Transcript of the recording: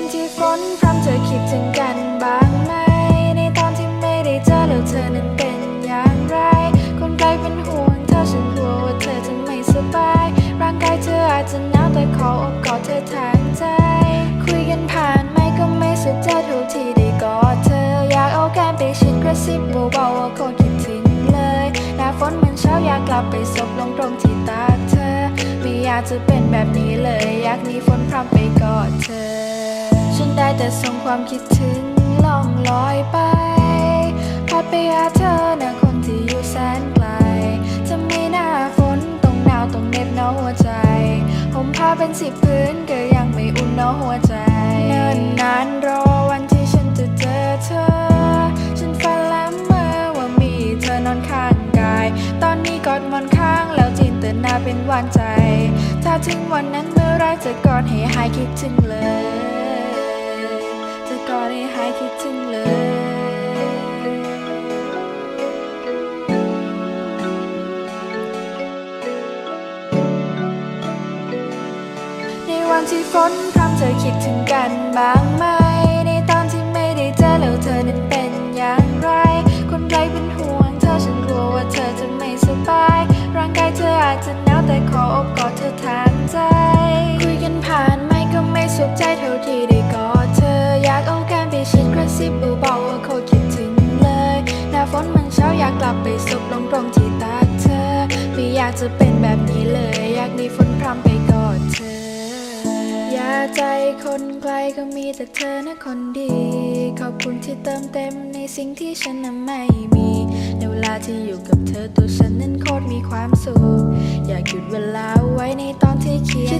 วันที่ฝนพรำเธอคิดถึงกันบ้างไหม ในตอนที่ไม่ได้เจอแล้วเธอนั้นเป็นอย่างไร คนใกล้เป็นห่วงเธอฉันกลัวว่าเธอจะไม่สบาย ร่างกายเธออาจจะหนาวแต่ขออบกอดเธอทางใจ คุยกันผ่านไม่ก็ไม่สุดใจทุกทีได้กอดเธอ อยากเอาแก้มไปชิดกระซิบเบาๆว่าโคตรคิดถึงเลยหน้าฝนมันเช้าอยากกลับไปซบลงตรงที่ตาเธอ ไม่อยากจะเป็นแบบนี้เลย ความคิดถึงล่องลอยไปพัดไปหาเธอนะคนที่อยู่แสนไกล จะมีหน้าฝนตรงหนาวตรงเหน็บหนาวหัวใจ ผมผ้าเป็นสิบพื้นก็ยังไม่อุ่นหนาวหัวใจ เนิ่นนานรอวันที่ฉันจะเจอเธอ ฉันฝันและเมื่อว่ามีเธอนอนข้างกาย ตอนนี้กอดมอนข้างแล้วจินตนาเป็นหวานใจ ถ้าถึงวันนั้นเมื่อไรจะกอดให้หายคิดถึงเลย คิดถึงเลยในวันที่ฝนพรำเธอคิดถึงกันบ้างไหม ในตอนที่ไม่ได้เจอแล้วเธอนั้นเป็นอย่างไร คนไรเป็นห่วงเธอฉันกลัวว่าเธอจะไม่สบาย ร่างกายเธออาจจะหนาวแต่ขออบกอดเธอทางใจ งที่ตาเธอ ไม่อยากจะเป็นแบบนี้เลย อยากหนีฝนพรำไปกอดเธอ อย่าใจคนไกลก็มีแต่เธอนะคนดี ขอบคุณที่เติมเต็มในสิ่งที่ฉันนั้นไม่มีในเวลาที่อยู่กับเธอตัวฉันนั้นโคตรมีความสุข อยากหยุดเวลาไว้ในตอนที่เขียน